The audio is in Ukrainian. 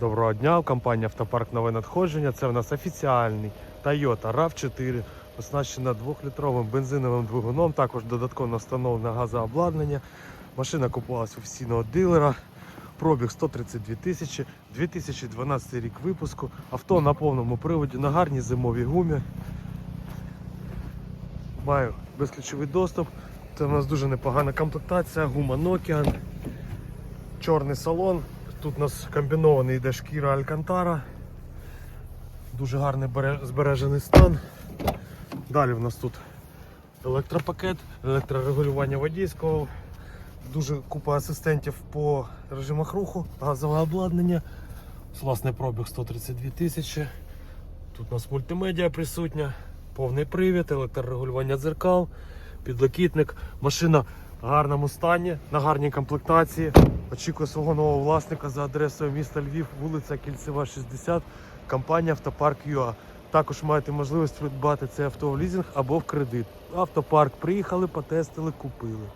Доброго дня, компанія Автопарк Нове надходження. Це в нас офіціальний Toyota RAV4, оснащена 2-літровим бензиновим двигуном, також додатково встановлене газообладнання. Машина купувалась у офіційного дилера. Пробіг 132 тисячі, 2012 рік випуску. Авто на повному приводі, на гарній зимовій гумі. Маю безключовий доступ. Це в нас дуже непогана комплектація, гума Nokian, чорний салон. Тут у нас комбінований йде шкіра Алькантара. Дуже гарний збережений стан. Далі в нас тут електропакет, електрорегулювання водійського, дуже купа асистентів по режимах руху, газове обладнання. Власний пробіг 132 тисячі. Тут у нас мультимедіа присутня, повний привід, електрорегулювання дзеркал, підлокітник. Машина в гарному стані, на гарній комплектації. Очікує свого нового власника за адресою міста Львів, вулиця Кільцева, 60, компанія Автопарк ЮА. Також маєте можливість придбати це авто в лізинг або в кредит. Автопарк приїхали, потестили, купили.